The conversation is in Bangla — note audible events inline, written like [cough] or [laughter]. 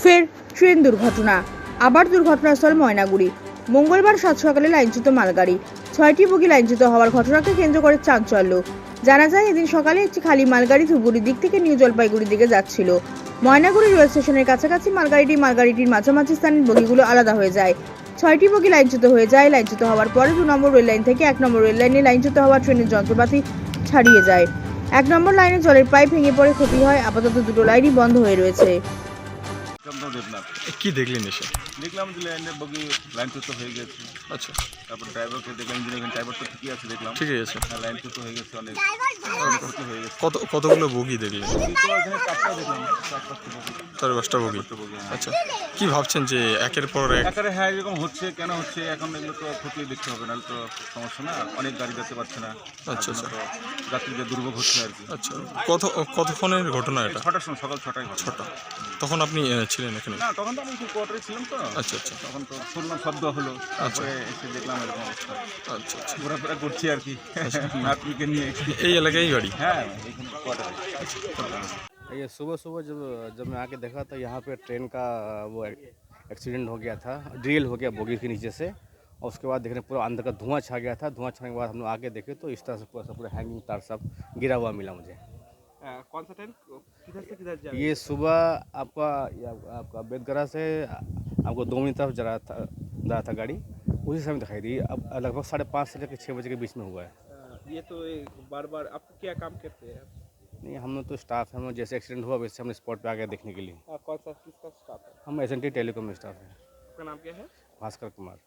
ফের ট্রেন দুর্ঘটনা। আবার দুর্ঘটনাস্থল ময়নাগুড়ি। মঙ্গলবার সাত সকালে লাইনচ্যুত মালগাড়ি। ছয়টি বগি লাইনচ্যুত হওয়ার ঘটনাকে কেন্দ্র করে চাঞ্চল্য। জানা যায়, এদিন সকালে একটি খালি মালগাড়ি ধুপগুড়ির দিক থেকে নিউ জলপাইগুড়ির দিকে যাচ্ছিল। ময়নাগুড়ি রেল স্টেশনের কাছাকাছি মালগাড়িটি মালগাড়িটির মাঝামাঝি স্থানের বগিগুলো আলাদা হয়ে যায়। ছয়টি বগি লাইনচ্যুত হয়ে যায়। লাইনচ্যুত হওয়ার পরে দু নম্বর রেল লাইন থেকে এক নম্বর রেল লাইনে লাইনচ্যুত হওয়া ট্রেনের যন্ত্রপাতি ছাড়িয়ে যায়। এক নম্বর লাইনে জলের পাইপ ভেঙে পড়ে ক্ষতি হয়। আপাতত দুটো লাইনই বন্ধ হয়ে রয়েছে। দেবনাথ কি দেখলেন এসে? দেখলাম যে লাইনের বগি লাইনচ্যুত হয়ে গেছে। আচ্ছা। তারপর ড্রাইভারকে দেখলাম ইঞ্জিনিয়ার ড্রাইভার তো ঠিকই আছে দেখলাম। ঠিকই আছে। হ্যাঁ, লাইনচ্যুত হয়ে গেছে অনেক। হয়ে গেছে। কত কতগুলো বগি দেখলেন? বগি তো চারটা দেখলাম চার পাঁচটা বগি চার পাঁচটা বগি চারটা বগি হ্যাঁ। আচ্ছা কি ভাবছেন যে একের পর এক? একারে হ্যাঁ এরকম হচ্ছে কেন হচ্ছে এখন এগুলো তো খতিয়ে দেখতে হবে নাহলে তো সমস্যা না। অনেক গাড়ি যেতে পারছে না। আচ্ছা, আচ্ছা। তো যাত্রীদের দুর্ভোগ হচ্ছে আর কি। আচ্ছা কত কতক্ষণের ঘটনা এটা? ছটার সময় সকাল ছটায়। ছটা। তখন আপনি ছিলেন এখানে না তখন তো আমি কোয়ার্টারে ছিলাম তো আচ্ছা আচ্ছা তখন তো শুনলাম শব্দ হলো তারপরে এসে দেখলাম এরকম অবস্থা আচ্ছা আচ্ছা ঘোরাফেরা করছি আর কি [laughs] নাতনিকে নিয়ে একটু এই এলাকায় গাড়ি হ্যাঁ এখানে কোয়ার্টারে ये सुबह सुबह जब जब मैं आके देखा तो यहाँ पे ट्रेन का वो एक्सीडेंट हो गया था ड्रिल हो गया बोगी के नीचे से और उसके बाद देखने पूरा अंदर का धुआं छा गया था धुआं छाने के बाद हम लोग आके देखे तो इस तरह से पूरा पूरा हैंगिंग तार सब गिरा हुआ मिला मुझे कौन सा ट्रेन किधर से किधर जा ये सुबह आपका ये आपका बेदगरा से आपको दो मिनट तरफ़ जा रहा था जा रहा था गाड़ी। उसी समय दिखाई दी। अब लगभग साढ़े पाँच से लेकर छः बजे के बीच में हुआ है। ये तो बार बार आप क्या काम करते हैं? नहीं हम लोग तो स्टाफ हैं। हम जैसे एक्सीडेंट हुआ वैसे हमने स्पॉट पे आ गए देखने के लिए। कौन सा किसका स्टाफ है? हम S N T telecom staff हैं। आपका नाम क्या है? भास्कर कुमार।